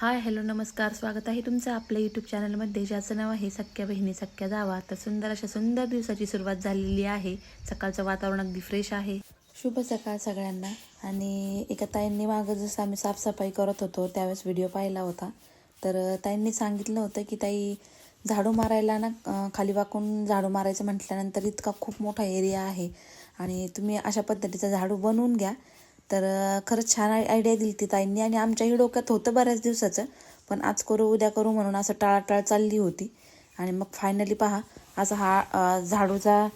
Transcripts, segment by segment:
Hi hello नमस्कार. स्वागत आहे तुमचं आपल्या यूट्यूब चॅनलमध्ये. ज्याचं नाव आहे सख्या बहिणी सख्या जावा. तर सुंदर अशा सुंदर दिवसाची सुरुवात झालेली आहे. सकाळचं वातावरण अगदी फ्रेश आहे. शुभ सकाळ सगळ्यांना. आणि एका ताईंनी मागं जसं आम्ही साफसफाई करत होतो त्यावेळेस व्हिडिओ पाहिला होता. तर ताईंनी सांगितलं होतं की ताई झाडू मारायला ना खाली वाकून झाडू मारायचं म्हटल्यानंतर इतका खूप मोठा एरिया आहे. आणि तुम्ही अशा पद्धतीचा झाडू बनवून घ्या. तर खरंच छान आयडिया दिली ती ताईंनी आणि आमच्याही डोक्यात होतं बऱ्याच दिवसाचं पण आज करू उद्या करू म्हणून असं टाळाटाळ चालली होती. आणि मग फायनली पहा असा हा झाडूचा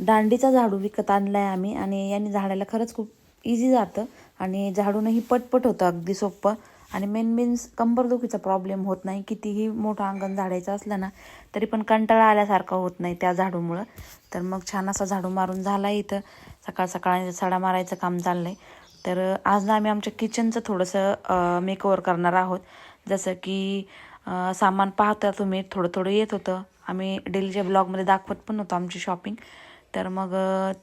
दांडीचा झाडू विकत आणला आहे आम्ही आणि याने झाडायला खरंच खूप इझी जातं आणि झाडूनही पटपट होतं अगदी सोपं. आणि मेन मीन्स कंबरदुखीचा प्रॉब्लेम होत नाही कितीही मोठं अंगण झाडायचं असलं ना तरी पण कंटाळा आल्यासारखा होत नाही त्या झाडूमुळं. तर मग छान असा झाडू मारून झाला इथं. सकाळ सकाळ सडा मारायचं काम चाललं आहे तर आज ना आम्ही आमच्या किचनचं थोडंसं मेकओवर करणार आहोत. जसं की सामान पाहता तुम्ही थोडं थोडं येत होतं. आम्ही डेलीच्या ब्लॉगमध्ये दाखवत पण होतो आमची शॉपिंग तर मग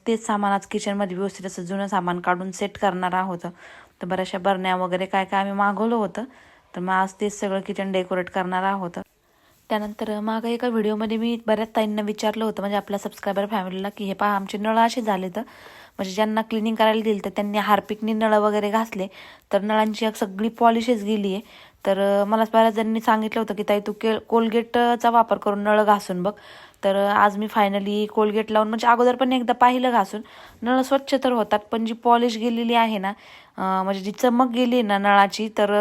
तेच सामान आज किचनमध्ये व्यवस्थित असं जुनं सामान काढून सेट करणार आहोत. तर बऱ्याचशा बरण्या वगैरे काय काय आम्ही मागवलं होतं. तर मग आज तेच सगळं किचन डेकोरेट करणार आहोत. त्यानंतर मागं एका व्हिडिओमध्ये मी बऱ्याच ताईंना विचारलं होतं. म्हणजे आपल्या सबस्क्रायबर फॅमिलीला की हे पहा आमचे नळ असे झाले तर म्हणजे ज्यांना क्लिनिंग करायला दिलं तर त्यांनी हार्पिकनी नळं वगैरे घासले. तर नळांची एक सगळी पॉलिशच गेली आहे. तर मला बऱ्याच जणांनी सांगितलं होतं की ताई तू के कोलगेटचा वापर करून नळं घासून बघ. तर आज मी फायनली कोलगेट लावून म्हणजे अगोदर पण एकदा पाहिलं घासून. नळं स्वच्छ तर होतात पण जी पॉलिश गेलेली आहे ना म्हणजे जी चमक गेली आहे ना नळाची तर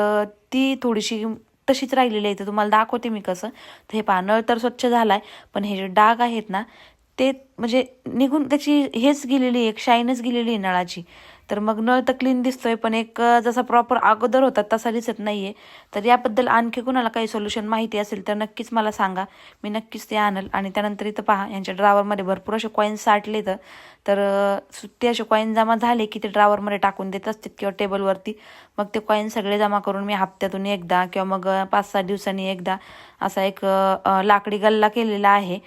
ती थोडीशी तशीच राहिलेली आहे. तर तुम्हाला दाखवते मी कसं. तर हे पहा नळ तर स्वच्छ झाला आहे पण हे जे डाग आहेत ना ते म्हणजे निघून त्याची हेच गेलेली आहे एक शाईनच गेलेली आहे नळाची. तर मग नळ तर क्लीन दिसतोय पण एक जसा प्रॉपर अगोदर होता तसा दिसत नाही आहे तर याबद्दल आणखी कुणाला काही सोल्युशन माहिती असेल तर नक्कीच मला सांगा. मी नक्कीच ते आणल. आणि त्यानंतर इथं पहा यांच्या ड्रावरमध्ये भरपूर असे कॉईन्स साठले तर तर सुट्टे असे कॉईन जमा झाले की ते ड्रावरमध्ये टाकून देत असतात किंवा टेबलवरती मग ते कॉईन सगळे जमा करून मी हप्त्यातून एकदा किंवा मग पाच सहा दिवसांनी एकदा असा एक लाकडी गल्ला केलेला आहे.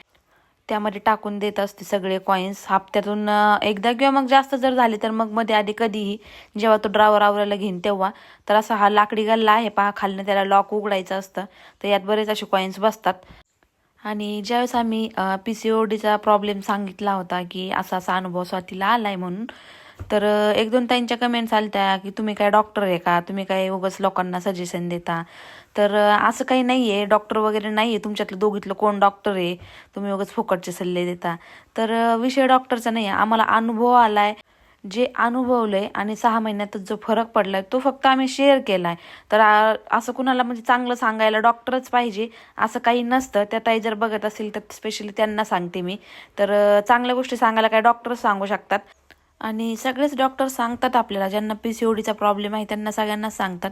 त्यामध्ये टाकून देत असते सगळे कॉईन्स हप्त्यातून एकदा किंवा मग जास्त जर झाले तर मग मध्ये आधी कधीही जेव्हा तो ड्रावर आवरायला घेईन तेव्हा तर असा हा लाकडी गल्ला आहे पहा खालनं त्याला लॉक उघडायचं असतं तर यात बरेच असे कॉईन्स बसतात. आणि ज्यावेळेस आम्ही पी सी ओ डीचा प्रॉब्लेम सांगितला होता की असा असा अनुभव स्वातीला आला आहे म्हणून तर एक दोन ताईंच्या कमेंट्स आल्या की तुम्ही काय डॉक्टर आहे का? तुम्ही काय उगाच लोकांना सजेशन देता? तर असं काही नाही आहे डॉक्टर वगैरे नाही आहे तुमच्यातलं दोघीतलं कोण डॉक्टर आहे? तुम्ही उगाच फुकटचे सल्ले देता. तर विषय डॉक्टरचा नाही आहे आम्हाला अनुभव आला आहे जे अनुभवलंय आणि सहा महिन्यातच जो फरक पडलाय तो फक्त आम्ही शेअर केलाय. तर असं कुणाला म्हणजे चांगलं सांगायला डॉक्टरच पाहिजे असं काही नसतं. त्या ताई जर बघत असेल तर स्पेशली त्यांना सांगते मी. तर चांगल्या गोष्टी सांगायला काय डॉक्टरच सांगू शकतात. आणि सगळेच डॉक्टर सांगतात आपल्याला ज्यांना पी सी ओडीचा प्रॉब्लेम आहे त्यांना सगळ्यांना सांगतात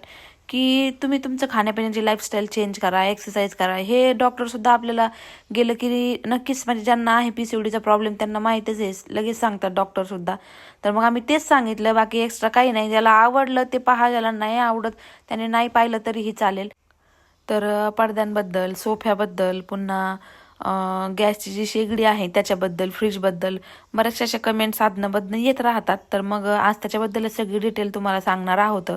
की तुम्ही तुमचं खाण्यापिण्याची लाईफस्टाईल चेंज करा एक्सरसाइज करा. हे डॉक्टरसुद्धा आपल्याला गेलं की नक्कीच म्हणजे ज्यांना आहे पी सी ओडीचा प्रॉब्लेम त्यांना माहीतच आहे लगेच सांगतात डॉक्टरसुद्धा तर मग आम्ही तेच सांगितलं बाकी एक्स्ट्रा काही नाही. ज्याला आवडलं ते पहा ज्याला नाही आवडत त्याने नाही पाहिलं तरीही चालेल. तर पडद्यांबद्दल सोफ्याबद्दल पुन्हा गॅसची जी शेगडी आहे त्याच्याबद्दल फ्रीजबद्दल बऱ्याचशा अशा कमेंट साधनाबद्दल येत राहतात. तर मग आज त्याच्याबद्दलच सगळी डिटेल तुम्हाला सांगणार आहोत.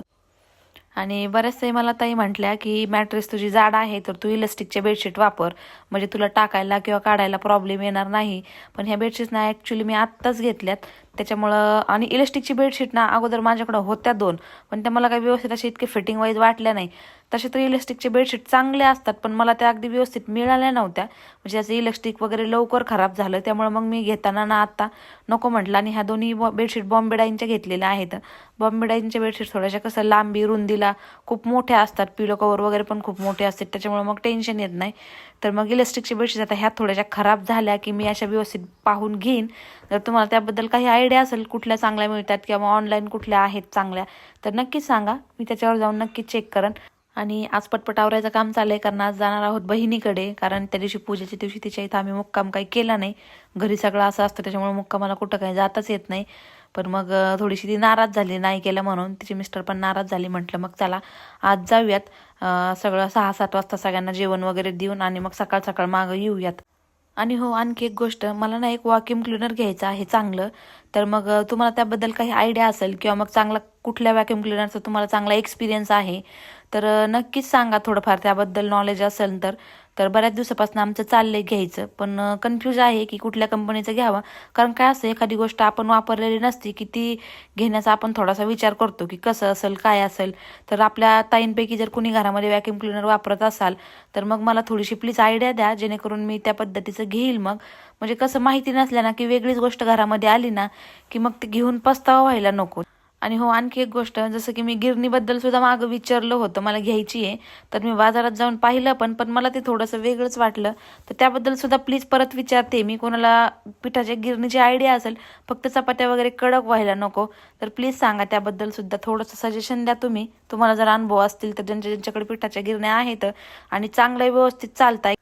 आणि बऱ्याचशाही मला ताई म्हटल्या की मॅट्रेस तुझी जाड आहे तर तू इलास्टिकचे बेडशीट वापर. म्हणजे तुला टाकायला किंवा काढायला प्रॉब्लेम येणार नाही. पण ह्या बेडशीट ना ॲक्च्युली मी आत्ताच घेतल्यात. त्याच्यामुळं आणि इलेस्टिकची बेडशीट ना अगोदर माझ्याकडं होत्या दोन पण त्या मला काही व्यवस्थित असे इतके फिटिंग वाईज वाटल्या नाही. तसे तर इलेस्टिकचे बेडशीट चांगले असतात पण मला त्या अगदी व्यवस्थित मिळाल्या नव्हत्या. म्हणजे त्याचं इलेस्टिक वगैरे लवकर खराब झालं त्यामुळे मग मी घेताना ना आत्ता नको म्हटलं. आणि ह्या दोन्ही बॉ बेडशीट बॉम्बे डाईनच्या घेतलेल्या आहेत. बॉम्बे डाईनच्या बेडशीट थोड्याशा कसं लांबी रुंदीला खूप मोठ्या असतात पिलो कवर वगैरे पण खूप मोठे असतात त्याच्यामुळे मग टेन्शन येत नाही. तर मग इलेक्ट्रिकची बेडशीट आता ह्या थोड्याशा खराब झाल्या की मी अशा व्यवस्थित पाहून घेईन. जर तुम्हाला त्याबद्दल काही आयडिया असेल कुठल्या चांगल्या मिळतात किंवा ऑनलाईन कुठल्या आहेत चांगल्या तर नक्कीच सांगा. मी त्याच्यावर जाऊन नक्कीच चेक करेन. आणि आज पटपट आवरायचं काम आहे कारण आज जाणार आहोत बहिणीकडे कारण त्या दिवशी पूजेच्या दिवशी तिच्या इथं आम्ही मुक्काम काही केला नाही. घरी सगळं असं असतं त्याच्यामुळे मुक्कामाला कुठं काही जाताच येत नाही. पण मग थोडीशी ती नाराज झाली नाही केलं म्हणून. तिचे मिस्टर पण नाराज झाली म्हटलं मग चला आज जाऊयात. सगळं सहा सात वाजता सगळ्यांना जेवण वगैरे देऊन आणि मग सकाळ सकाळ मागं येऊयात. आणि हो आणखी एक गोष्ट मला ना एक वॉक्यूम क्लिनर घ्यायचं आहे चांगलं. तर मग तुम्हाला त्याबद्दल काही आयडिया असेल किंवा मग चांगला कुठल्या वॅक्यूम क्लिनरचा तुम्हाला चांगला एक्सपिरियन्स आहे तर नक्कीच सांगा थोडंफार त्याबद्दल नॉलेज असेल तर. तर बऱ्याच दिवसापासून आमचं चाललंय घ्यायचं. पण कन्फ्यूज आहे की कुठल्या कंपनीचं घ्यावं. कारण काय असं एखादी गोष्ट आपण वापरलेली नसती की ती घेण्याचा आपण थोडासा विचार करतो की कसं असेल काय असेल. तर आपल्या ताईंपैकी जर कुणी घरामध्ये व्हॅक्युम क्लिनर वापरत असाल तर मग मला थोडीशी प्लीज आयडिया द्या जेणेकरून मी त्या पद्धतीचं घेईल मग. म्हणजे कसं माहिती नसल्या ना की वेगळीच गोष्ट घरामध्ये आली ना की मग ती घेऊन पस्तावा व्हायला नको. आणि हो आणखी एक गोष्ट जसं की मी गिरणीबद्दल सुद्धा मागं विचारलं होतं मला घ्यायची आहे तर मी बाजारात जाऊन पाहिलं पण पण मला ते थोडंसं वेगळंच वाटलं. तर त्याबद्दल सुद्धा प्लीज परत विचारते मी कोणाला पिठाच्या गिरणीची आयडिया असेल फक्त चपात्या वगैरे कडक व्हायला नको. तर प्लीज सांगा त्याबद्दल सुद्धा थोडंसं सजेशन द्या तुम्ही. तुम्हाला जर अनुभव असतील तर ज्यांच्या ज्यांच्याकडे पिठाच्या गिरण्या आहेत आणि चांगलं व्यवस्थित चालताय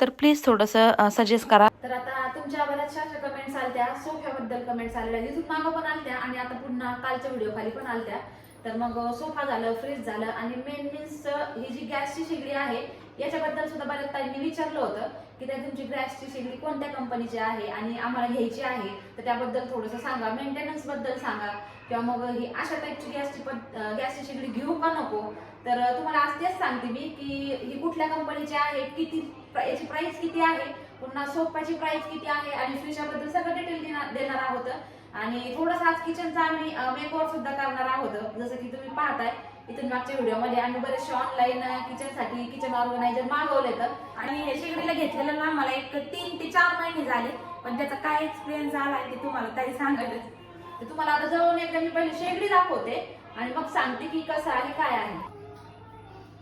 तर प्लीज थोडंसं सजेस्ट करा. तर आता तुमच्या बऱ्याचशा अशा कमेंट्स आलत्या सोफ्याबद्दल कमेंट्स आलेल्या तिथून मागं पण आलत्या आणि आता पुन्हा कालच्या व्हिडिओ खाली पण आलत्या. तर मग सोफा झालं फ्रीज झालं आणि मेन मीन्स ही जी गॅसची शेगडी आहे याच्याबद्दल सुद्धा बऱ्याच ताईंनी विचारलं होतं की त्या तुमची गॅसची शेगडी कोणत्या कंपनीची आहे आणि आम्हाला घ्यायची आहे. तर त्याबद्दल थोडंसं सांगा मेंटेनन्सबद्दल सांगा. किंवा मग ही अशा टाईपची गॅसची पद गॅसची शेगडी घेऊ का नको? तर तुम्हाला आज तेच सांगते मी की ही कुठल्या कंपनीची आहे किती याची प्राइस किती आहे? पुन्हा सोफाची प्राइस किती आहे? आणि फ्रीजबद्दल सगळं डिटेल देणार आहोत. आणि थोडंसं आज किचनचा आम्ही मेकओव्हर सुद्धा करणार आहोत. जसं की तुम्ही पाहताय इथून मागच्या व्हिडिओमध्ये आम्ही बरेचसे ऑनलाईन किचनसाठी किचन ऑर्गनायझर मागवले तर आणि हे शेगडीला घेतलेलं ना मला एक तीन ते चार महिने झाले पण त्याचा काय एक्सपिरियन्स आला ते तुम्हाला काही सांगायलाच तर तुम्हाला आता जवळून एकदा मी पहिले शेगडी दाखवते आणि मग सांगते की कसं आहे काय आहे.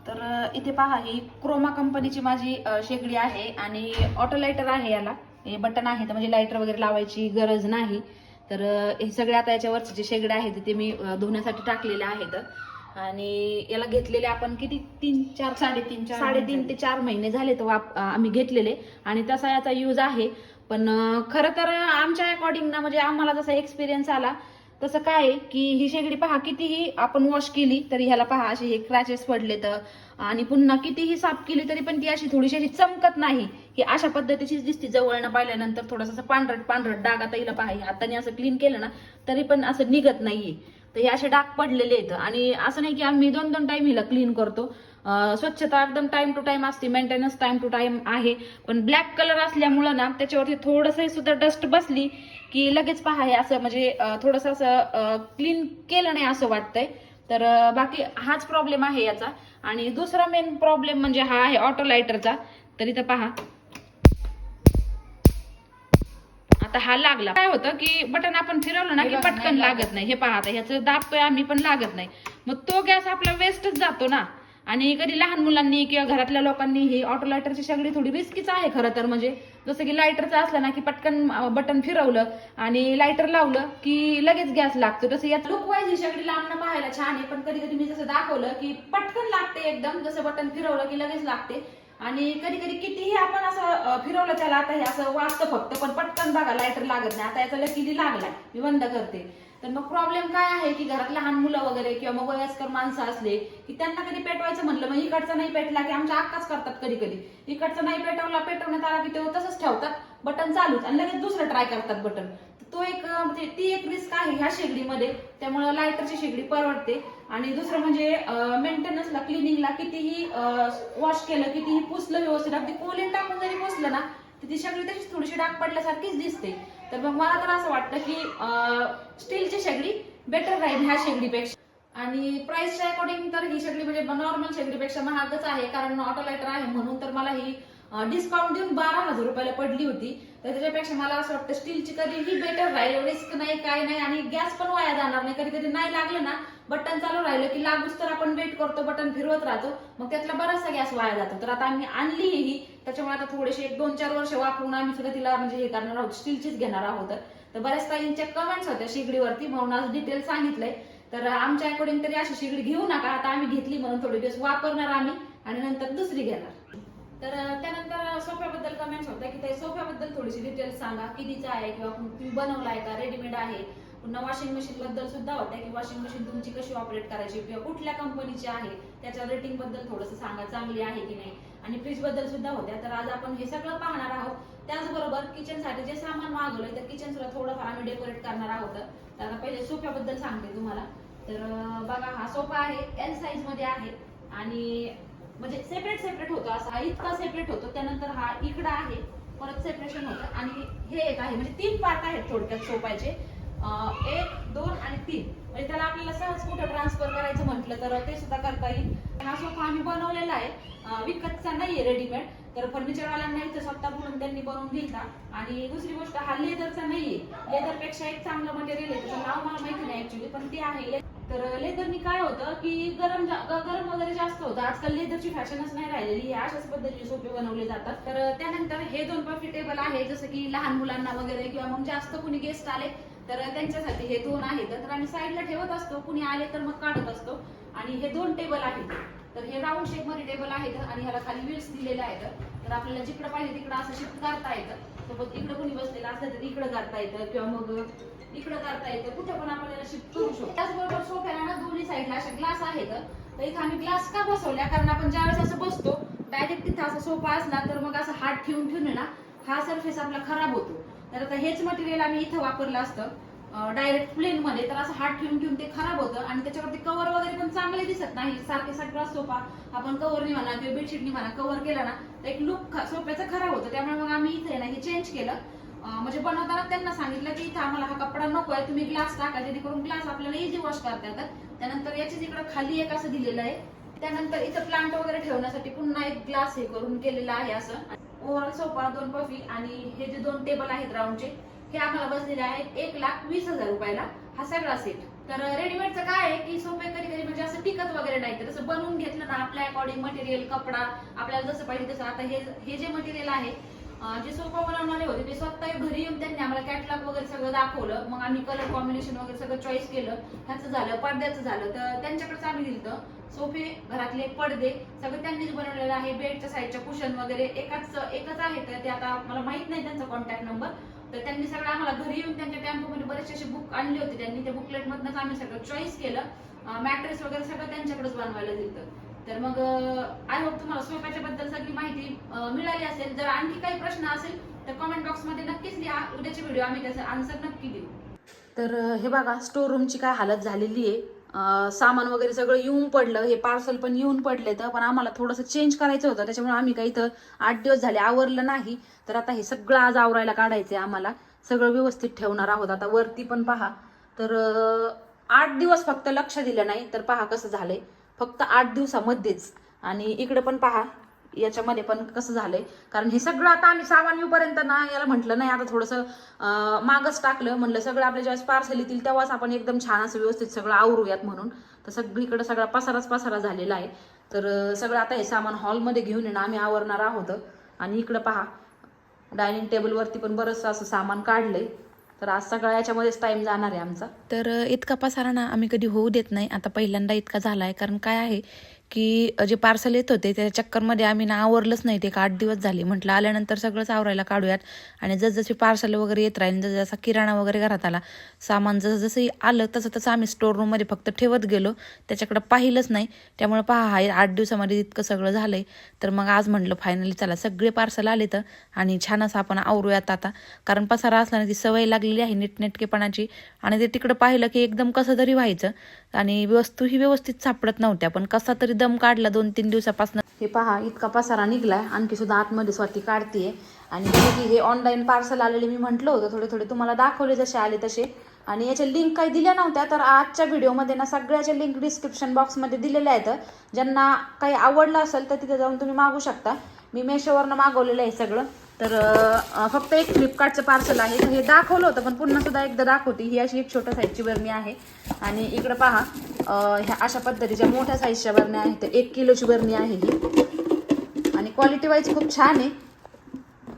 तर इथे पहा ही क्रोमा कंपनीची माझी शेगडी आहे आणि ऑटो लायटर आहे याला. हे बटन आहे तर म्हणजे लायटर वगैरे लावायची गरज नाही. तर हे सगळे आता याच्यावरचे जे शेगडे आहेत ते मी धुण्यासाठी टाकलेले आहेत. आणि याला घेतलेले आपण किती? तीन चार साडेतीन, चार साडेतीन ते चार महिने झाले तर वाप आम्ही घेतलेले. आणि तसा याचा यूज आहे. पण खरं तर आमच्या अकॉर्डिंग ना म्हणजे आम्हाला जसा एक्सपिरियन्स आला तसं काय आहे की ही शेगडी पहा कितीही आपण वॉश केली तरी ह्याला पहा असे हे क्रॅचेस पडले तर. आणि पुन्हा कितीही साफ केली तरी पण ती अशी थोडीशी अशी चमकत नाही. ही अशा पद्धतीचीच दिसते जवळनं पाहिल्यानंतर थोडंसं असं पांढरट पांढरट डाग आता हिला पहा हाताने असं क्लीन केलं ना तरी पण असं निघत नाहीये. तर हे असे डाग पडलेले आहेत. आणि असं नाही की आम्ही दोन दोन टाइम हिला क्लीन करतो. स्वच्छता एकदम टाइम टू टाइम असते मेंटेनन्स टाइम टू टाइम आहे. पण ब्लॅक कलर असल्यामुळं ना त्याच्यावरती थोडंसं सुद्धा डस्ट बसली की लगेच पहा हे असं म्हणजे थोडंसं असं क्लीन केलं नाही असं वाटतंय. तर बाकी हाच प्रॉब्लेम आहे याचा. आणि दुसरा मेन प्रॉब्लेम म्हणजे हा आहे ऑटो लायटरचा तर इथं पहा. आता हा लागला. काय होतं की बटन आपण फिरवलं ना की पटकन लागत नाही. हे पहा आता ह्याचं दाबतोय आम्ही पण लागत नाही. मग तो गॅस आपला वेस्टच जातो ना. आणि कधी लहान मुलांनी किंवा घरातल्या लोकांनी ही ऑटो लायटरची शेगडी थोडी रिस्कीच आहे खरं तर म्हणजे. जसं की लायटरचं असलं ना की पटकन बटन फिरवलं आणि लायटर लावलं की लगेच गॅस लागतो. तसं यात लुक वाईज ही सगळी लांबणं पाहायला छान आहे. पण कधी कधी मी जसं दाखवलं की पटकन लागते एकदम. जसं बटन फिरवलं की लगेच लागते. आणि कधी कधी कितीही आपण असं फिरवलं त्याला आता हे असं वाचतं फक्त. पण पटकन बघा लायटर लागत नाही. आता याचा लकीली लागलाय. मी बंद करते. तर मग प्रॉब्लेम काय आहे की घरात लहान मुलं वगैरे किंवा मग वयस्कर माणसं असले की त्यांना कधी पेटवायचं म्हणलं मग इकडचा नाही पेटला की आमच्या अक्काच करतात कधी कधी. इकडचा नाही पेटवला पेटवण्यात आला की ते तसंच ठेवतात बटन चालूच आणि लगेच दुसरं ट्राय करतात बटन. तो एक म्हणजे ती एक रिस्क आहे ह्या शेगडीमध्ये त्यामुळे लायटरची शेगडी परवडते. आणि दुसरं म्हणजे मेंटेनन्सला क्लिनिंगला कितीही वॉश केलं कितीही पुसलं व्यवस्थित अगदी कोलिन टाकून जरी पुसलं ना तर ती शेगडी तशीच थोडीशी डाग पडल्यासारखीच दिसते. तर मग मला तर असं वाटतं की स्टीलची शेगडी बेटर राहील ह्या शेगडीपेक्षा. आणि प्राइसच्या अकॉर्डिंग तर ही शेगडी म्हणजे नॉर्मल शेगडीपेक्षा महागच आहे कारण ऑटो लायटर आहे म्हणून तर मला ही डिस्काउंट देऊन बारा हजार रुपयाला पडली होती. तर त्याच्यापेक्षा मला असं वाटतं स्टीलची कधीही बेटर राहील. रिस्क नाही काय नाही. आणि गॅस पण वाया जाणार नाही. कधी कधी नाही लागलं ना बटन चालू राहिलं की लागूच तर आपण वेट करतो बटन फिरवत राहतो. मग त्यातला बराचसा गॅस वाया जातो. तर आता आम्ही आणली ही त्याच्यामुळे आता थोडेसे एक दोन चार वर्ष वापरून आम्ही सुद्धा तिला म्हणजे हे करणार आहोत. स्टीलचीच घेणार आहोत. तर बऱ्याच ताईंच्या कमेंट्स होत्या शेगडीवरती. म्हणून आज डिटेल सांगितलंय. तर आमच्या अकॉर्डिंग तरी अशी शेगडी घेऊ नका. आता आम्ही घेतली म्हणून थोडे दिवस वापरणार आम्ही आणि नंतर दुसरी घेणार. तर त्यानंतर सोफ्याबद्दल कमेंट्स होत्या की त्या सोफ्याबद्दल थोडीशी डिटेल्स सांगा. कितीचा आहे किंवा तुम्ही बनवलाय का? रेडीमेड आहे. पुन्हा वॉशिंग मशीन बद्दल सुद्धा होत्या की वॉशिंग मशीन तुमची कशी ऑपरेट करायची किंवा कुठल्या कंपनीची आहे? त्याच्या रेटिंगबद्दल थोडंसं सांगा चांगली आहे की नाही? आणि फ्रीजबद्दल सुद्धा होत्या. तर आज आपण हे सगळं पाहणार आहोत. त्याचबरोबर किचनसाठी जे सामान मागवलंय तर किचन सुद्धा थोडंफार आम्ही डेकोरेट करणार आहोत. तर आता पहिले सोफ्याबद्दल सांगते तुम्हाला. तर बघा हा सोफा आहे. एल साईजमध्ये आहे. आणि म्हणजे सेपरेट सेपरेट होतो असा. इतका सेपरेट होतो. त्यानंतर हा इकडं आहे. परत सेपरेशन होतं. आणि हे एक आहे. म्हणजे तीन पार्ट आहेत थोडक्यात सोपायचे. एक दोन आणि तीन. म्हणजे त्याला आपल्याला सहज कुठं ट्रान्सफर करायचं म्हटलं तर ते सुद्धा करता येईल. हा सोफा आम्ही बनवलेला आहे. विकतचा विकतचा नाहीये रेडीमेड तर फर्निचरवाल्यांना इथं स्वतः बोलून त्यांनी बनवून घेतला आणि दुसरी गोष्ट हा लेदरचा नाहीये. आहे लेदरपेक्षा एक चांगलं मटेरियल आहे. त्याचं नाव मला माहिती नाही ऍक्च्युली पण ते आहे. तर लेदरनी काय होतं की गरम जा- गरम वगैरे जास्त होतं. आजकाल लेदरची फॅशनच नाही राहिलेली. हे अशाच पद्धतीचे सोपे बनवले जातात. तर त्यानंतर हे दोन कॉफी टेबल आहे. जसं की लहान मुलांना वगैरे किंवा मग जास्त कुणी गेस्ट आले तर त्यांच्यासाठी हे दोन आहेत. तर आम्ही साईडला ठेवत असतो. कुणी आले तर मग काढत असतो. आणि हे दोन टेबल आहेत. तर हे राऊंड शेपमध्ये टेबल आहेत आणि ह्याला खाली व्हील्स दिलेले आहेत. तर आपल्याला जिकडं पाहिजे तिकडं असं शिफ्ट करता येतं. सोबत इकडं कुणी बसलेलं असलं तर इकडं करता येतं. किंवा मग इकडं करता येतं कुठे पण आपल्याला शिफ्ट करू शकतो. त्याचबरोबर सोफ्याला ना दोन्ही साईडला असे ग्लास आहेत. तर इथं आम्ही ग्लास का बसवल्या? कारण आपण ज्यावेळेस असं बसतो डायरेक्ट तिथं असा सोफा असला तर मग असं हात ठेवून ठेवून ना हा सरफेस आपला खराब होतो. तर आता हेच मटेरियल आम्ही इथं वापरलं असतं डायरेक्ट प्लेन मध्ये. तर असं हात ठेवून ठेवून ते खराब होतं आणि त्याच्यावरती कव्हर वगैरे पण चांगले दिसत नाही. सारखे सगळा सोफा आपण कव्हरनी म्हणा किंवा बेडशीटनी म्हणा कव्हर केला ना तर एक लुक सोफ्याचं खराब होतं. त्यामुळे मग आम्ही इथे ना हे चेंज केलं. म्हणजे बनवताना त्यांना सांगितलं की इथं आम्हाला हा कपडा नको आहे तुम्ही ग्लास टाका जेणेकरून ग्लास आपल्याला इझी वॉश करता येतात. त्यानंतर याच्याच इकडे खाली एक असं दिलेलं आहे. त्यानंतर इथं प्लांट वगैरे ठेवण्यासाठी पुन्हा एक ग्लास हे करून केलेलं आहे असं. ओव्हरऑल सोफा दोन कॉफी आणि हे जे दोन टेबल आहेत राऊंडचे हे आम्हाला बसलेले आहेत एक लाख वीस हजार रुपयाला. हा सगळा सेट तर रेडीमेडचं काय आहे की सोपे कधी कधी म्हणजे असं टिकत वगैरे नाही. तर बनवून घेतलं ना आपल्या अकॉर्डिंग मटेरियल कपडा आपल्याला जसं पाहिजे तसं. आता हे हे जे मटेरियल आहे जे सोफा बनवणारे होते ते स्वतः घरी येऊन त्यांनी आम्हाला कॅटलॉग वगैरे सगळं दाखवलं. मग आम्ही कलर कॉम्बिनेशन वगैरे सगळं चॉईस केलं. ह्याचं झालं पडद्याचं झालं. तर त्यांच्याकडेच आम्ही दिलं सोफे घरातले पडदे. सगळं त्यांनीच बनवलेलं आहे. बेडच्या साईडच्या कुशन वगैरे एकाच एकच आहे. तर ते आता मला माहीत नाही त्यांचा कॉन्टॅक्ट नंबर तर त्यांनी सगळं आम्हाला घरी येऊन त्यांच्या टॅम्पोमध्ये बरेचसे असे बुक आणले होते त्यांनी. त्या बुकलेट मधनच आम्ही सगळं चॉईस केलं. मॅट्रेस वगैरे सगळं त्यांच्याकडेच बनवायला दिलं तर मग आय होप तुम्हाला सोफ्याच्या बद्दल सगळी माहिती मिळाली असेल. जर आणखी काही प्रश्न असेल तर कमेंट बॉक्समध्ये नक्कीच लिहा. उद्याचे व्हिडिओ आम्ही त्याचा आन्सर नक्की देऊ. तर हे बघा स्टोर रूमची काय हालत झालेली आहे. सामान वगैरे सगळं येऊन पडलं. हे पार्सल पण येऊन पडले तर पण आम्हाला थोडंसं चेंज करायचं होतं. त्याच्यामुळे आम्ही काही इथं आठ दिवस झाले आवरलं नाही. तर आता हे सगळं आज आवरायला काढायचं आम्हाला. सगळं व्यवस्थित ठेवणार आहोत. आता वरती पण पहा. तर आठ दिवस फक्त लक्ष दिलं नाही. तर पहा कसं झालंय. फक्त आठ दिवसामध्येच. आणि इकडे पण पहा याच्यामध्ये पण कसं झालंय. कारण हे सगळं आता आम्ही सामान येऊपर्यंत ना याला म्हटलं नाही आता थोडंसं मागच टाकलं. म्हणलं सगळं आपल्या ज्यावेळेस पार्सल येतील तेव्हाच आपण एकदम छान असं व्यवस्थित सगळं आवरूयात म्हणून. तर सगळीकडे सगळा पसाराच पसारा झालेला आहे. तर सगळं आता हे सामान हॉलमध्ये घेऊन येणं आम्ही आवरणार आहोत. आणि इकडं पहा डायनिंग टेबलवरती पण बरंचसं असं सामान काढलंय. तर आज सगळा याच्यामध्येच टाइम जाणार आहे आमचा. तर इतका पसारा ना आम्ही कधी होऊ देत नाही. आता पहिल्यांदा इतका झाला आहे कारण काय आहे की जे पार्सल येत होते त्या चक्करमध्ये आम्ही ना आवरलंच नाही. ते एक आठ दिवस झाले. म्हटलं आल्यानंतर सगळंच आवरायला काढूयात. आणि जसजसे पार्सल वगैरे येत राहील जसजसा किराणा वगैरे घरात आला सामान जसं जसंही आलं तसं तसं आम्ही स्टोर रूममध्ये फक्त ठेवत गेलो. त्याच्याकडं पाहिलंच नाही. त्यामुळे पहा हा आठ दिवसामध्ये इतकं सगळं झालं आहे तर मग आज म्हटलं फायनली चला सगळे पार्सल आले तर. आणि छान असं आपण आवरूयात आता. कारण पसारा असल्याने ती सवय लागलेली आहे नीटनेटकेपणाची. आणि ते तिकडं पाहिलं की एकदम कसं तरी व्हायचं. आणि वस्तू ही व्यवस्थित सापडत नव्हत्या. पण कसा तरी दम काढला दोन तीन दिवसापासून. हे पहा इतका पसारा निघलाय. आणखी सुद्धा आतमध्ये स्वाती काढतीये. आणि हे हे ऑनलाईन पार्सल आलेले मी म्हटलं होतं. थोडे थोडे तुम्हाला दाखवले जसे आले तसे. आणि याच्या लिंक काही दिल्या नव्हत्या तर आजच्या व्हिडिओमध्ये ना सगळ्याच्या लिंक डिस्क्रिप्शन बॉक्समध्ये दिलेल्या आहेत. ज्यांना काही आवडलं असेल तर तिथे जाऊन तुम्ही मागू शकता. मी मेशोवरनं मागवलेलं आहे सगळं. तर फक्त एक फ्लिपकार्टचं पार्सल आहे. तर हे दाखवलं होतं पण पुन्हा सुद्धा एकदा दाखवते. ही अशी एक छोट्या साईजची बरणी आहे. आणि इकडं पहा ह्या अशा पद्धतीच्या मोठ्या साईजच्या बरण्या आहेत. तर एक किलोची बरणी आहे ही. आणि क्वालिटी वाईज खूप छान आहे.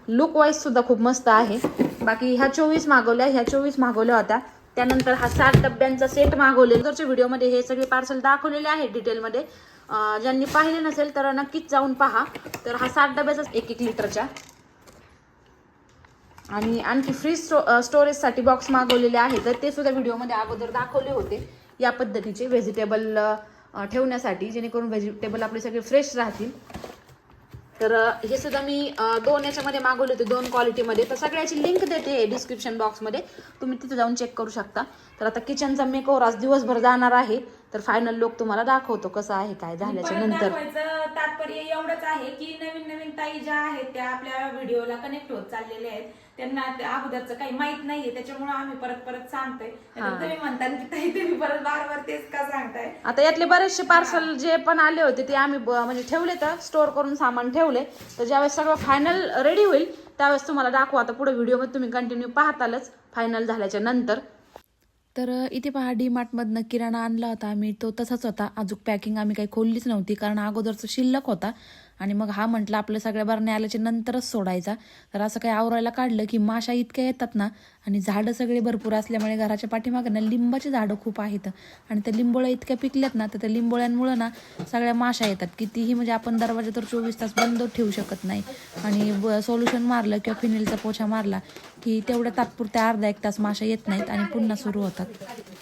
लुक वाईज सुद्धा खूप मस्त आहे. बाकी ह्या चोवीस मागवल्या ह्या चोवीस मागवल्या होत्या. त्यानंतर हा सात डब्यांचा सेट मागवले अगोदरच्या व्हिडिओमध्ये हे सगळे पार्सल दाखवलेले आहे डिटेलमध्ये ज्यांनी पाहिले नसेल तर नक्कीच जाऊन पहा. तर हा सात डब्याचा एक एक लिटरच्या. आणि आणखी फ्री स्टो स्टोरेजसाठी बॉक्स मागवलेले आहे तर ते सुद्धा व्हिडिओमध्ये अगोदर दाखवले होते. या पद्धतीचे व्हेजिटेबल ठेवण्यासाठी जेणेकरून व्हेजिटेबल आपले सगळे फ्रेश राहतील. तर हे सुद्धा मी दोन याच्यामध्ये मागवले होते दोन क्वालिटीमध्ये तर सगळ्याची लिंक देते डिस्क्रिप्शन बॉक्समध्ये तुम्ही तिथे जाऊन चेक करू शकता. तर आता किचनचा मेकओवर आज दिवसभर जाणार आहे. तर फायनल लुक तुम्हाला दाखवतो कसं आहे काय झाल्याच्यानंतर. तात्पर्य एवढंच आहे की नवीन नवीन ताई ज्या आहेत त्या आपल्या व्हिडिओला कनेक्ट होत चाललेल्या आहेत. त्यांना त्या अगोदरचं काही माहीत नाहीये त्याच्यामुळे आम्ही परत परत सांगतोय. नाहीतर तुम्ही म्हणता की ताई तुम्ही परत बार बार तेच का सांगताय? आता यातले बरेचसे पार्सल जे पण आले होते ते आम्ही ब- म्हणजे ठेवले तर स्टोअर करून सामान ठेवले. तर ज्यावेळेस सगळं फायनल रेडी होईल त्यावेळेस तुम्हाला दाखवू. आता पुढे व्हिडिओमध्ये तुम्ही कंटिन्यू पाहतालच फायनल झाल्याच्यानंतर. तर इथे पहा डी मार्टमधनं किराणा आणला होता आम्ही. तो तसाच होता. अजून पॅकिंग आम्ही काही खोललीच नव्हती कारण अगोदरचं शिल्लक होता. आणि मग हा म्हटलं आपलं सगळ्या बरण्या आल्याच्या नंतरच सोडायचा. तर असं काही आवरायला काढलं की माशा इतक्या येतात ना आणि झाडं सगळे भरपूर असल्यामुळे घराच्या पाठीमागे ना लिंबाची झाडं खूप आहेत. आणि त्या लिंबोळ्या इतक्या पिकल्यात ना तर त्या लिंबोळ्यांमुळं ना सगळ्या माशा येतात. कितीही म्हणजे आपण दरवाजा तर चोवीस तास बंद ठेवू शकत नाही. आणि सोल्युशन मारलं किंवा फिनेलचा पोछा मारला की तेवढ्या तात्पुरत्या अर्धा एक तास माशा येत नाहीत आणि पुन्हा सुरू होतात.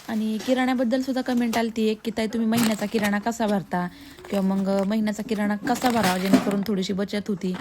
आणि किराण्याबद्दल सुद्धा कमेंट आली ती एक की ताई तुम्ही महिन्याचा किराणा कसा भरता? किंवा मग महिन्याचा किराणा कसा भरावा? जेणेकरून थोडीशी बचत होती.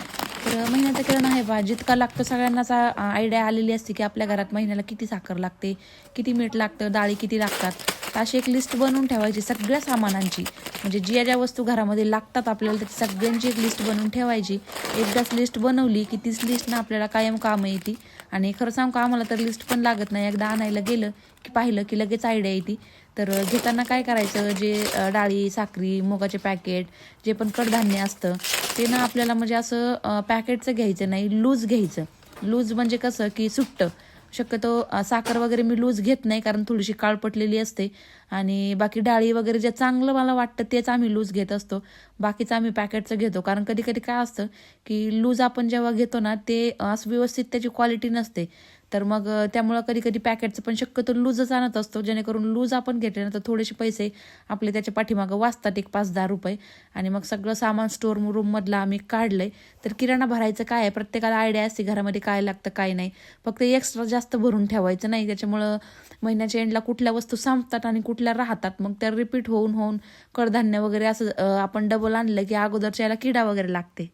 तर महिन्याचा किराणा आहे बा जितका लागतं सगळ्यांनाच आयडिया आलेली असते की आपल्या घरात महिन्याला किती साखर लागते किती मीठ लागतं डाळी किती लागतात. तर अशी एक लिस्ट बनवून ठेवायची सगळ्या सामानांची. म्हणजे ज्या ज्या वस्तू घरामध्ये लागतात आपल्याला त्याची सगळ्यांची एक लिस्ट बनवून ठेवायची. एकदाच लिस्ट बनवली की तीच लिस्ट ना आपल्याला कायम कामं येते. आणि खरं सांगू का आम्हाला तर लिस्ट पण लागत नाही. एकदा आणायला गेलं की पाहिलं की लगेच आयडिया येते. तर घेताना काय करायचं? जे डाळी साखरी मुगाचे पॅकेट जे पण कडधान्य असतं ते ना आपल्याला म्हणजे असं पॅकेटचं घ्यायचं नाही लूज घ्यायचं. लूज म्हणजे कसं की सुट्टं. शक्यतो साखर वगैरे मी लूज घेत नाही कारण थोडीशी काळपटलेली असते. आणि बाकी डाळी वगैरे जे चांगलं मला वाटतं तेच आम्ही लूज घेत असतो. बाकीचं आम्ही पॅकेटचं घेतो. कारण कधी कधी काय असतं की लूज आपण जेव्हा घेतो ना ते असं व्यवस्थित त्याची क्वालिटी नसते. तर मग त्यामुळं कधी कधी पॅकेटचं पण शक्यतो लूजच आणत असतो. जेणेकरून लूज आपण घेतले ना तर थोडेसे पैसे आपले त्याच्या पाठीमागं वाचतात एक पाच दहा रुपये. आणि मग सगळं सामान स्टोअर रूममधलं आम्ही काढलंय. तर किराणा भरायचं काय आहे? प्रत्येकाला आयडिया असते घरामध्ये काय लागतं काय नाही. फक्त एक्स्ट्रा जास्त भरून ठेवायचं नाही. त्याच्यामुळं महिन्याच्या एंडला कुठल्या वस्तू संपतात आणि कुठल्या राहतात? मग त्या रिपीट होऊन होऊन कडधान्य वगैरे असं आपण डबल आणलं की अगोदरच्या याला किडा वगैरे लागते.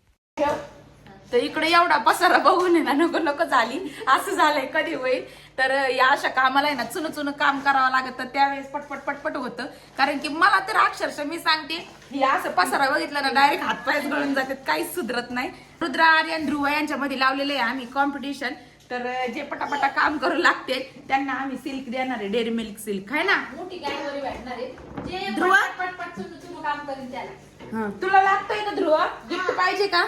तर इकडे एवढा पसारा बघून आहे ना नको नको झाली. असं झालंय कधी होईल? तर या अशा कामाला आहे ना चुन चुन काम करावं लागत. तर त्यावेळेस पटपट पटपट होतं. कारण की मला तर अक्षरशः मी सांगते ही असं पसारा बघितलं ना डायरेक्ट हातपायच गळून जातात काहीच सुधरत नाही. रुद्रा आर्यन ध्रुव यांच्यामध्ये लावलेले आहे आम्ही कॉम्पिटिशन तर जे पटापटा काम करू लागते त्यांना आम्ही सिल्क देणार आहे डेअरी मिल्क सिल्क आहे ना? मोठी कॅडबरी भेटणार आहे. ध्रुव? पटपट चुनू चुनू काम करेल त्याला. तुला लागतंय ना ध्रुव? गिफ्ट पाहिजे का?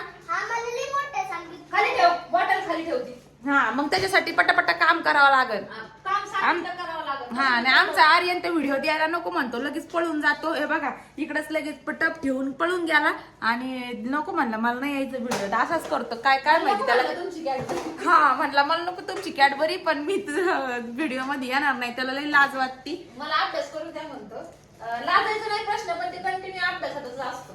खाली ठेव बॉटल खाली ठेवते. हा मग त्याच्यासाठी पटापटा काम करावं लागेल. काम सांगितलं करावं हा आणि आमचा आर्यन तर व्हिडिओ द्यायला नको म्हणतो. लगेच पळून जातो. हे बघा इकडेच लगेच टप ठेवून पळून गेला. आणि नको म्हणलं मला नाही यायचं व्हिडिओ असाच करतो. काय काय माहिती त्याला तुमची हा म्हटलं मला नको तुमची कॅडबरी पण मी व्हिडिओमध्ये येणार नाही. त्याला लई लाज वाटती. मला अभ्यास करून द्या म्हणतो. अं, लाजायचा नाही प्रश्न पण ते कंटिन्यू अभ्यासातच असतो.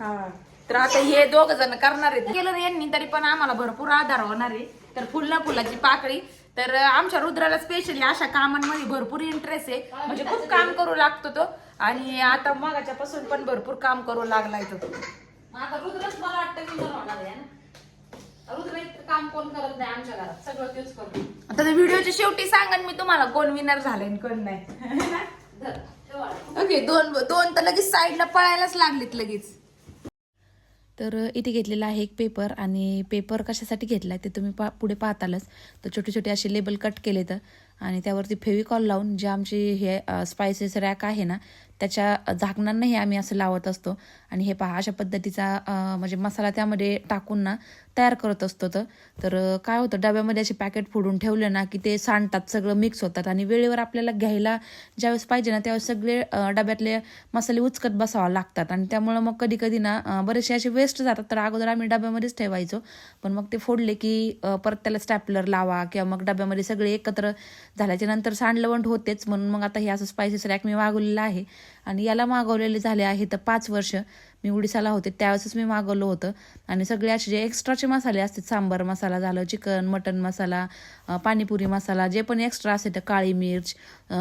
हा. तर आता हे दोघ जण करणार आहेत. केलं यांनी तरी पण आम्हाला भरपूर आधार होणार आहे. तर फुलना फुलाची पाकळी. तर आमच्या रुद्राला स्पेशली अशा कामांमध्ये भरपूर इंटरेस्ट आहे. म्हणजे खूप काम करू लागतो तो. आणि आता मगाच्या पासून पण भरपूर काम करू लागलाय तो. रुद्रच मला वाटतं काम कोण करत नाही आमच्या घरात. सगळं तेच करतो. आता व्हिडिओच्या शेवटी सांगन मी तुम्हाला कोण विनर आणि कोण नाही. ओके दोन दोन तर लगेच साईडला पळायलाच लागलेत लगेच. तर इथे घेतलेला आहे एक पेपर आणि पेपर कशासाठी घेतला आहे ते तुम्ही पा पुढे पाहतालच. तर छोटे छोटे असे लेबल कट केले तर आणि त्यावरती फेविकॉल लावून जे आमचे हे स्पायसेस रॅक आहे ना त्याच्या झाकणांनाही आम्ही असं लावत असतो. आणि हे पहा अशा पद्धतीचा म्हणजे मसाला त्यामध्ये टाकून ना तयार करत असतो तर काय होतं डब्यामध्ये असे पॅकेट फोडून ठेवले ना की ते सांडतात सगळं मिक्स होतात. आणि वेळेवर आपल्याला घ्यायला ज्यावेळेस पाहिजे ना त्यावेळेस सगळे डब्यातले मसाले उचकत बसावा लागतात. आणि त्यामुळं मग कधी कधी ना बरेचसे असे वेस्ट जातात. तर अगोदर आम्ही डब्यामध्येच ठेवायचो. पण मग ते फोडले की परत त्याला स्टॅपलर लावा किंवा मग डब्यामध्ये सगळे एकत्र झाल्याच्यानंतर सांडलवंट होतेच. म्हणून मग आता हे असं स्पायसेस रॅक मी मागवलेलं आहे. आणि याला मागवलेले झाले आहे तर पाच वर्ष. मी उडीसाला होते त्यावेळेसच मी मागवलं होतं. आणि सगळे असे जे एक्स्ट्राचे मसाले असतात सांबार मसाला झालं चिकन मटन मसाला पाणीपुरी मसाला जे पण एक्स्ट्रा असेल तर काळी मिर्च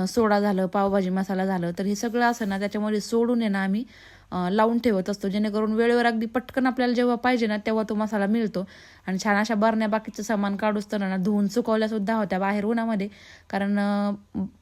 सोडा झालं पावभाजी मसाला झालं तर हे सगळं असं ना त्याच्यामध्ये सोडून आहे ना आम्ही लावून ठेवत असतो. जेणेकरून वेळेवर अगदी पटकन आपल्याला जेव्हा पाहिजे ना तेव्हा तो मसाला मिळतो. आणि छान अशा बरण्या बाकीचं सामान काढूच तर ना धुवून सुकवल्या सुद्धा होत्या बाहेर उन्हामध्ये. कारण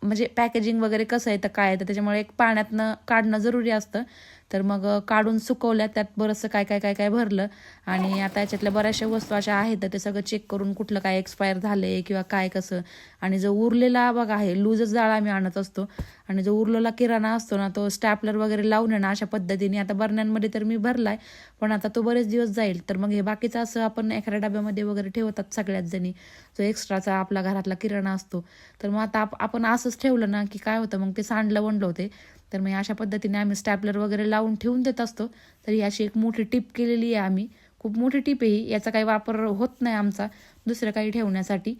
म्हणजे पॅकेजिंग वगैरे कसं आहे तर काय येतं तर त्याच्यामुळे एक पाण्यातनं काढणं जरुरी असतं. तर मग काढून सुकवल्या त्यात बरंचसं काय काय काय काय भरलं. आणि आता याच्यातल्या बऱ्याचशा वस्तू अशा आहेत तर ते सगळं चेक करून कुठलं काय एक्सपायर झालंय किंवा काय कसं. आणि जो उरलेला बघा आहे लूजच जाळा आम्ही आणत असतो. आणि जो उरलेला किराणा असतो ना तो स्टॅपलर वगैरे लावून ना अशा पद्धतीने. आता बरण्यांमध्ये तर मी भरलाय पण आता तो बरेच दिवस जाईल. तर मग हे बाकीचं असं आपण एखाद्या डब्यामध्ये वगैरे ठेवतात सगळ्याच जणी. जो एक्स्ट्राचा आपला घरातला किराणा असतो. तर मग आता आपण असंच ठेवलं ना की काय होतं मग ते सांडलं वणलं होते. तर मग अशा पद्धतीने आम्ही स्टॅपलर वगैरे लावून ठेवून देत असतो. तर ही अशी एक मोठी टिप केलेली आहे आम्ही. खूप मोठी टीप आहे ही. याचा काही वापर होत नाही आमचा. दुसरं काही ठेवण्यासाठी.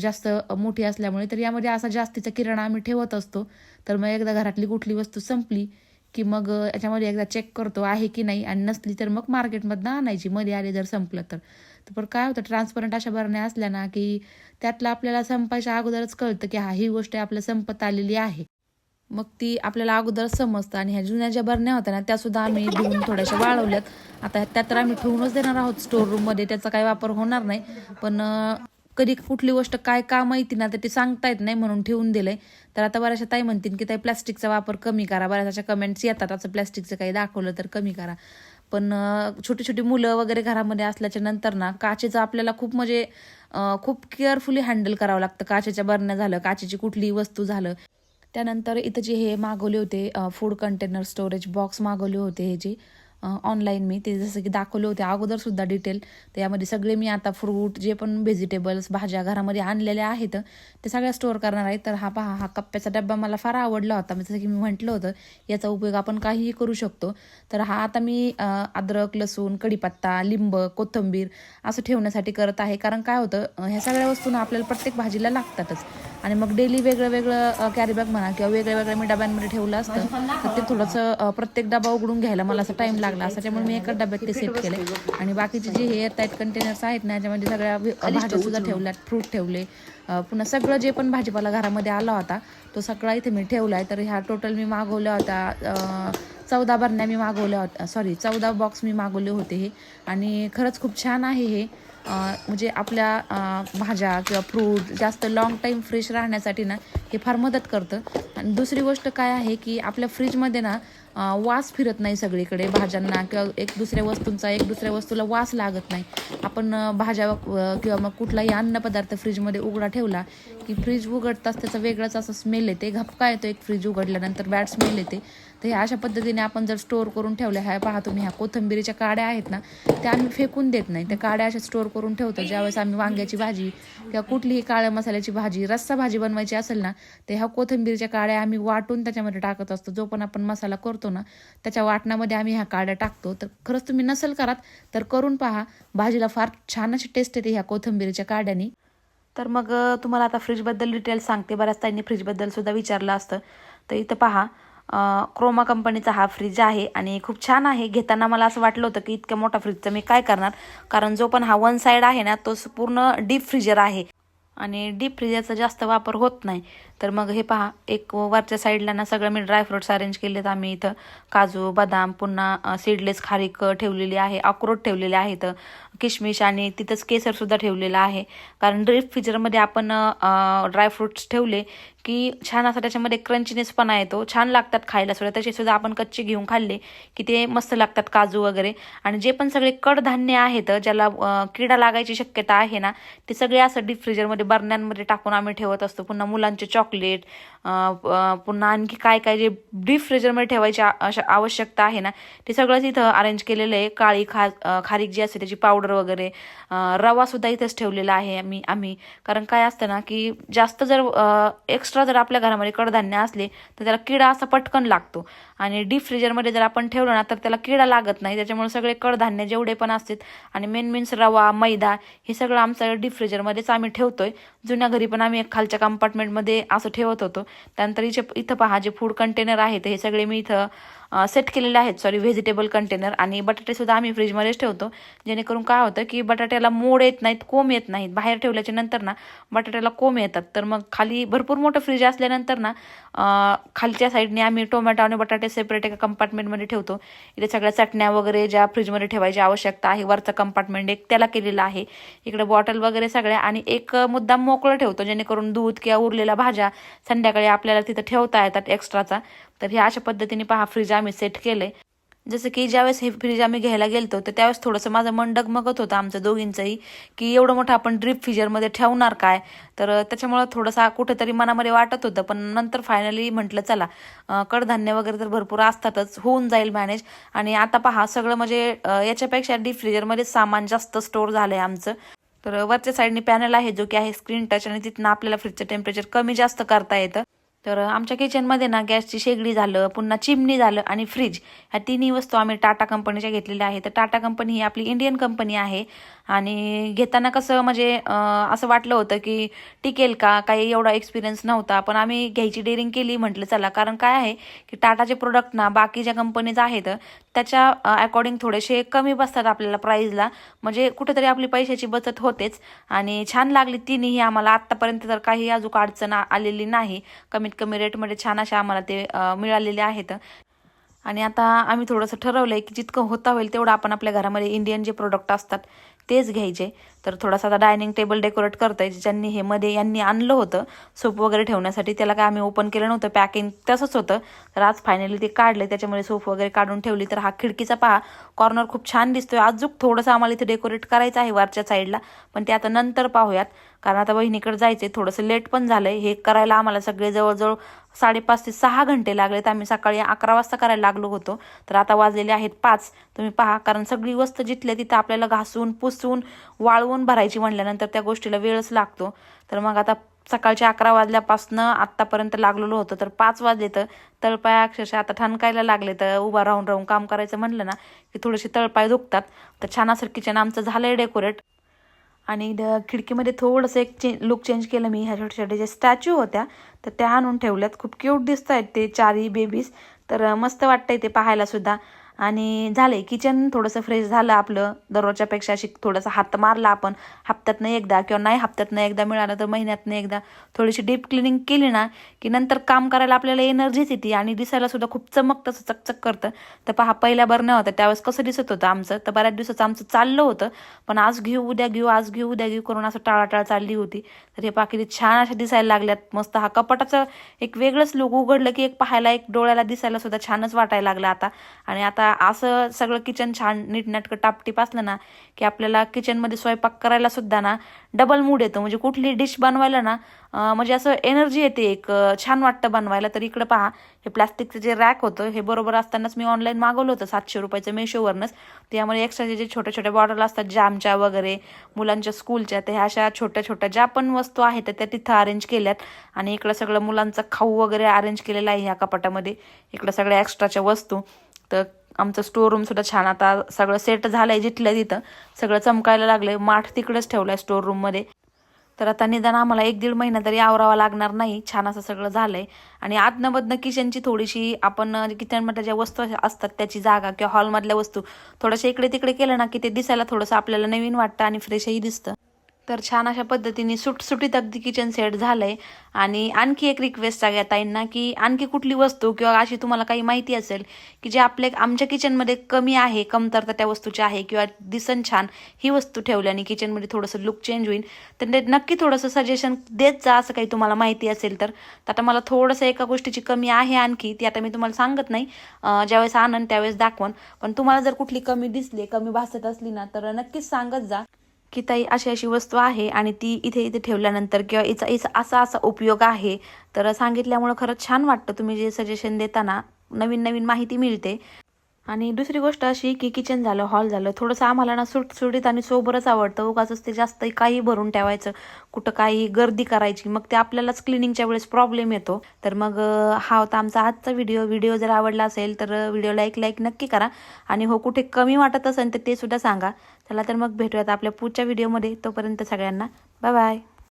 जास्त मोठी असल्यामुळे. तर यामध्ये असा जास्तीचा किराणा आम्ही ठेवत असतो. तर मग एकदा घरातली कुठली वस्तू संपली की मग याच्यामध्ये एकदा चेक करतो आहे की नाही आणि नसली तर मग मार्केटमधनं आणायची. मध्ये आले जर संपलं तर. तर पण काय होतं ट्रान्सपरंट अशा भरण्या असल्या ना की त्यातलं आपल्याला संपायच्या अगोदरच कळतं की हा ही गोष्ट आपल्या संपत आलेली आहे. मग ती आपल्याला अगोदर समजतं आणि ह्या जुन्या ज्या बरण्या होत्या ना त्यासुद्धा आम्ही धुवून थोड्याशा वाळवल्यात. आता त्या तर आम्ही ठेवूनच देणार आहोत स्टोर रूममध्ये त्याचा काही वापर होणार नाही. पण कधी कुठली गोष्ट काय का माहिती ना तर ती सांगता येत नाही म्हणून ठेवून दिलंय. तर आता बऱ्याचशा ताई म्हणतील की ताई प्लास्टिकचा वापर कमी करा. बऱ्याचशा कमेंट्स येतात. असं प्लॅस्टिकचं काही दाखवलं तर कमी करा. पण छोटी छोटी मुलं वगैरे घरामध्ये असल्याच्या नंतर ना काचेचं आपल्याला खूप म्हणजे खूप केअरफुली हँडल करावं लागतं. काचेच्या बरण्या झालं काचेची कुठलीही वस्तू झालं. त्यानंतर इथं जे हे मागवले होते फूड कंटेनर स्टोरेज बॉक्स मागवले होते हे जे ऑनलाईन मी. ते जसं की दाखवले होते अगोदर सुद्धा डिटेल तर यामध्ये सगळे मी आता फ्रूट जे पण व्हेजिटेबल्स भाज्या घरामध्ये आणलेल्या आहेत ते सगळ्या स्टोअर करणार आहे. तर हा पहा हा कप्प्याचा डब्बा मला फार आवडला होता. जसं की मी म्हटलं होतं याचा उपयोग आपण काहीही करू शकतो. तर हा आता मी अद्रक लसूण कढीपत्ता लिंब कोथिंबीर असं ठेवण्यासाठी करत आहे. कारण काय होतं ह्या सगळ्या वस्तूंना आपल्याला प्रत्येक भाजीला लागतातच. आणि मग डेली वेगळं वेगळं कॅरीबॅग म्हणा किंवा वेगळ्या वेगळ्या मी डब्यांमध्ये ठेवलं असतं तर ते थोडंसं प्रत्येक डबा उघडून घ्यायला मला असं टाइम लागला असं त्यामुळे मी एकाच डब्यात ते सेट केले आणि बाकीचे जे हे टाईट कंटेनर्स आहेत ना याच्यामध्ये सगळ्या भाज्या सुद्धा ठेवल्यात फ्रूट ठेवले. पुन्हा सगळं जे पण भाजीपाला घरामध्ये आला होता तो सगळा इथे मी ठेवला आहे तर ह्या टोटल मी मागवल्या होत्या अं, चौदा बरण्या मी मागवल्या होत्या सॉरी चौदा बॉक्स मी मागवले होते हे. आणि खरंच खूप छान आहे हे. म्हणजे आपल्या भाज्या किंवा फ्रूट जास्त लाँग टाईम फ्रेश राहण्यासाठी ना हे फार मदत करतं. आणि दुसरी गोष्ट काय आहे की आपल्या फ्रीजमध्ये ना वास फिरत नाही सगळीकडे भाज्यांना किंवा एक दुसऱ्या वस्तूंचा एक दुसऱ्या वस्तूला वास लागत नाही. आपण भाज्या किंवा मग कुठलाही अन्नपदार्थ फ्रीजमध्ये उघडा ठेवला की फ्रीज उघडताच त्याचा वेगळाच असं स्मेल येते. घपका येतो एक फ्रीज उघडल्यानंतर बॅड स्मेल येते. तर ह्या अशा पद्धतीने आपण जर स्टोअर करून ठेवल्या ह्या पहा तुम्ही ह्या कोथिंबिरीच्या काड्या आहेत ना त्या आम्ही फेकून देत नाही. त्या काड्या अशा स्टोअर करून ठेवतो. ज्यावेळेस आम्ही वांग्याची भाजी किंवा कुठलीही काळ्या मसाल्याची भाजी रस्सा भाजी बनवायची असेल ना तर ह्या कोथिंबीरच्या काड्या आम्ही वाटून त्याच्यामध्ये टाकत असतो. जो पण आपण मसाला करतो ना त्याच्या वाटणामध्ये आम्ही ह्या काड्या टाकतो. तर खरंच तुम्ही नसेल करात तर करून पहा. भाजीला फार छान अशी टेस्ट येते ह्या कोथिंबीरच्या काड्यानी. तर मग तुम्हाला आता फ्रीजबद्दल डिटेल्स सांगते. बऱ्याच त्यांनी फ्रीजबद्दल सुद्धा विचारलं असतं. तर इथं पहा क्रोमा कंपनीचा हा फ्रीज आहे आणि खूप छान आहे. घेताना मला असं वाटलं होतं की इतक्या मोठा फ्रीजचं मी काय करणार? कारण जो पण हा वन साईड आहे ना तो पूर्ण डीप फ्रीजर आहे. आणि डीप फ्रीजरचा जास्त वापर होत नाही. तर मग हे पहा एक वरच्या साईडला ना सगळं मी ड्रायफ्रुट्स अरेंज केलेत आम्ही इथं. काजू बदाम पुन्हा सीडलेस खारीक ठेवलेली आहे अक्रोट ठेवलेले आहेत. किशमिश आणि तिथंच केसरसुद्धा ठेवलेला ठेवलेलं आहे. कारण ड्रीप फ्रीजरमध्ये आपण ड्रायफ्रुट्स ठेवले की छान असा त्याच्यामध्ये क्रंचीनेसपणा येतो छान लागतात खायला सुद्धा त्याचे सुद्धा आपण कच्चे घेऊन खाल्ले की ते मस्त लागतात काजू वगैरे. आणि जे पण सगळे कडधान्य आहेत ज्याला किडा लागायची शक्यता आहे ना ते सगळे असं डीप फ्रीजरमध्ये बरण्यांमध्ये टाकून आम्ही ठेवत असतो. पुन्हा मुलांचे चॉकलेट पुन्हा आणखी काय काय जे डीप फ्रीजरमध्ये ठेवायची आवश्यकता आहे ना ते सगळंच इथं अरेंज केलेलं आहे. काळी खा खारीक जी असते त्याची पावडर वगैरे रवासुद्धा रवा सुद्धा इथंच ठेवलेला आहे आम्ही आम्ही. कारण काय असतं ना की जास्त जर एक्स्ट्रा जर आपल्या घरामध्ये कडधान्य असले तर त्याला किडा असा पटकन लागतो. आणि डीप फ्रीजरमध्ये जर आपण ठेवलं ना तर त्याला किडा लागत नाही. त्याच्यामुळे सगळे कडधान्य जेवढे पण असतात आणि मेन मीन्स रवा मैदा हे सगळं आमचं डीप फ्रीजरमध्येच आम्ही ठेवतोय. जुन्या घरी पण आम्ही खालच्या कंपार्टमेंटमध्ये असं ठेवत होतो. त्यानंतर इथे इथं पहा जे फूड कंटेनर आहेत हे सगळे मी इथं सेट केलेले आहेत. सॉरी व्हेजिटेबल कंटेनर आणि बटाटेसुद्धा आम्ही फ्रीजमध्येच ठेवतो. जेणेकरून काय होतं की बटाट्याला मोड येत नाहीत कोंब येत नाहीत. बाहेर ठेवल्याच्या नंतर ना बटाट्याला कोंब येतात. तर मग खाली भरपूर मोठं फ्रीज असल्यानंतर ना खालच्या साईडने आम्ही टोमॅटो आणि बटाटे सेपरेट एका कंपार्टमेंटमध्ये ठेवतो. इथे सगळ्या चटण्या वगैरे ज्या फ्रीजमध्ये ठेवायची आवश्यकता आहे वरचा कंपार्टमेंट एक त्याला केलेला आहे. इकडे बॉटल वगैरे सगळ्या आणि एक मुद्दाम मोकळं ठेवतो जेणेकरून दूध किंवा उरलेल्या भाज्या संध्याकाळी आपल्याला तिथं ठेवता येतात एक्स्ट्राचा तर ह्या अशा पद्धतीने पहा फ्रीज आम्ही सेट केले जसं की ज्यावेळेस हे फ्रीज आम्ही घ्यायला गेलतो तर त्यावेळेस थोडंसं माझं मन डगमगत होतं आमचं दोघींचंही की एवढं मोठं आपण ड्रीप फ्रीजरमध्ये ठेवणार काय? तर त्याच्यामुळं थोडंसं कुठेतरी मनामध्ये वाटत होतं पण नंतर फायनली म्हटलं चला कडधान्य वगैरे तर भरपूर असतातच होऊन जाईल मॅनेज आणि आता पहा सगळं म्हणजे याच्यापेक्षा डीप फ्रीजरमध्ये सामान जास्त स्टोर झालं आहे आमचं. तर वरच्या साईडने पॅनल आहे जो की आहे स्क्रीन टच आणि तिथनं आपल्याला फ्रीजचं टेम्परेचर कमी जास्त करता येतं. तर आमच्या किचनमध्ये ना गॅसची शेगडी झालं पुन्हा चिमणी झालं आणि फ्रीज ह्या तिन्ही वस्तू आम्ही टाटा कंपनीच्या घेतलेल्या आहे तर टाटा कंपनी ही आपली इंडियन कंपनी आहे. आणि घेताना कसं म्हणजे असं वाटलं होतं की टिकेल का? काही एवढा एक्सपिरियन्स नव्हता. पण आम्ही घ्यायची डेअरिंग केली म्हटलं चला. कारण काय आहे की टाटाचे प्रोडक्ट ना बाकी ज्या कंपनीज आहेत त्याच्या अकॉर्डिंग थोडेसे कमी बसतात आपल्याला प्राईजला म्हणजे कुठेतरी आपली पैशाची बचत होतेच. आणि छान लागली तिन्ही. आम्हाला आत्तापर्यंत तर काही अजून अडचण आलेली नाही. कमीत कमी रेटमध्ये छान अशा आम्हाला ते मिळालेले आहेत. आणि आता आम्ही थोडंसं ठरवलं आहे की जितकं होता होईल तेवढं आपण आपल्या घरामध्ये इंडियन जे प्रोडक्ट असतात तेच घ्यायचे. तर थोडासा आता डायनिंग टेबल डेकोरेट करतोय ज्यांनी हे मध्ये यांनी आणलं होतं सूप वगैरे ठेवण्यासाठी त्याला काय आम्ही ओपन केलं नव्हतं पॅकिंग तसंच होतं. तर आज फायनली ते काढले त्याच्यामुळे सूप वगैरे काढून ठेवली. तर हा खिडकीचा पहा कॉर्नर खूप छान दिसतोय. अजून थोडंसं आम्हाला इथे डेकोरेट करायचं आहे वरच्या साईडला पण ते आता नंतर पाहूयात. कारण आता बहिणीकडे जायचंय थोडंसं लेट पण झालंय. हे करायला आम्हाला सगळे जवळजवळ साडेपाच ते सहा घंटे लागले तर आम्ही सकाळी अकरा वाजता करायला लागलो होतो. तर आता वाजलेले आहेत पाच. तुम्ही पहा कारण सगळी वस्तू जिथल्या तिथं आपल्याला घासून पुसून वाळवून भरायची म्हणल्यानंतर त्या गोष्टीला वेळच लागतो. तर मग आता सकाळच्या अकरा वाजल्यापासनं आत्तापर्यंत लागलेलो होतं. तर पाच वाजले तर तळपाय अक्षरशः आता ठणकायला लागले. तर उभा राहून राहून काम करायचं म्हणलं ना की थोडेसे तळपाय दुखतात. तर छान असं किचन आमचं झालंय डेकोरेट आणि द- खिडकीमध्ये थोडंसं एक चे लुक चेंज केलं मी. ह्या छोट्या छोट्या ज्या स्टॅच्यू होत्या तर त्या आणून ठेवल्यात. खूप क्यूट दिसत आहेत ते चारी बेबीज तर मस्त वाटतंय ते पाहायला सुद्धा. आणि झालंय किचन थोडंसं फ्रेश झालं आपलं. दररोजच्यापेक्षा अशी थोडंसं हात मारला आपण. हप्त्यातनं एकदा किंवा नाही हप्त्यातनं एकदा मिळालं तर महिन्यातनं एकदा. थोडीशी डीप क्लिनिंग केली ना की नंतर काम करायला आपल्याला एनर्जीच येते आणि दिसायला सुद्धा खूप चमक तसं चकचक करतं. तर पहा पहिल्या बरं होत्या त्यावेळेस कसं दिसत होतं आमचं? तर बऱ्याच दिवसाचं आमचं चाललं होतं. पण आज घेऊ उद्या घेऊ आज घेऊ उद्या घेऊ करून असं टाळाटाळ चालली होती. तर हे पाकिटी छान अशा दिसायला लागल्यात. मस्त हा कपाटाचं एक वेगळंच लोक उघडलं की एक पाहायला एक डोळ्याला दिसायला सुद्धा छानच वाटायला लागलं आता. आणि आता असं सगळं किचन छान नीटनाटकं टापटीप असलं ना की आपल्याला किचनमध्ये स्वयंपाक करायला सुद्धा ना डबल मूड येतो. म्हणजे कुठली डिश बनवायला ना म्हणजे असं एनर्जी येते एक छान वाटतं बनवायला. तर इकडं पहा हे प्लास्टिकचं जे रॅक होतं हे बरोबर असतानाच मी ऑनलाईन मागवलं होतं सातशे रुपयाचं मेशोवरनंच त्यामुळे एक्स्ट्राचे जे छोट्या छोट्या बॉटल असतात जामच्या वगैरे मुलांच्या स्कूलच्या तर ह्या अशा छोट्या छोट्या ज्या पण वस्तू आहेत त्या त्या तिथं अरेंज केल्यात. आणि इकडं सगळं मुलांचं खाऊ वगैरे अरेंज केलेलं आहे ह्या कपाटामध्ये. इकडं सगळ्या एक्स्ट्राच्या वस्तू. तर आमचं स्टोअर रूमसुद्धा छान. आता सगळं सेट झालंय जिथलं तिथं. सगळं चमकायला लागलंय. माठ तिकडेच ठेवलं आहे रूम तर आता निदान आम्हाला एक दीड महिना तरी आवरावा लागणार नाही. छान असं सगळं झालंय. आणि आतनं किचनची थोडीशी आपण किचनमधल्या ज्या वस्तू असतात त्याची जागा किंवा हॉलमधल्या वस्तू थोडंसं इकडे तिकडे केलं ना की ते दिसायला थोडंसं आपल्याला नवीन वाटतं आणि फ्रेशही दिसतं. तर छान अशा पद्धतीने सुटसुटीत अगदी किचन सेट झालंय. आणि आणखी एक रिक्वेस्ट सगळ्या ताईंना की आणखी कुठली वस्तू किंवा अशी तुम्हाला काही माहिती असेल की जे आपले आमच्या किचनमध्ये कमी आहे कमतरता त्या वस्तूची आहे किंवा दिसन छान ही वस्तू ठेवल्याने किचनमध्ये थोडंसं लुक चेंज होईल तर ते नक्की थोडंसं सजेशन देत जा असं काही तुम्हाला माहिती असेल तर. तर आता मला थोडंसं एका गोष्टीची कमी आहे आणखी ती आता मी तुम्हाला सांगत नाही. ज्यावेळेस आणन त्यावेळेस दाखवून. पण तुम्हाला जर कुठली कमी दिसली कमी भासत असली ना तर नक्कीच सांगत जा. की ताई अशी अशी वस्तू आहे आणि ती इथे इथे ठेवल्यानंतर किंवा इचा इचा असा असा उपयोग आहे. तर सांगितल्यामुळं खरंच छान वाटतं तुम्ही जे सजेशन देताना. नवीन नवीन माहिती मिळते. आणि दुसरी गोष्ट अशी की किचन झालं हॉल झालं थोडंसं आम्हाला ना सुटसुटीत आणि सोबरच आवडतं. उगाच ते जास्त काही भरून ठेवायचं कुठं काही गर्दी करायची मग ते आपल्यालाच क्लिनिंगच्या वेळेस प्रॉब्लेम येतो. तर मग हा होता आमचा आजचा व्हिडिओ व्हिडिओ जर आवडला असेल तर व्हिडिओला एक लाईक नक्की करा. आणि हो कुठे कमी वाटत असेल तर ते सुद्धा सांगा. चला तर मग भेटूयात आपल्या पुढच्या व्हिडिओमध्ये तोपर्यंत सगळ्यांना बाय बाय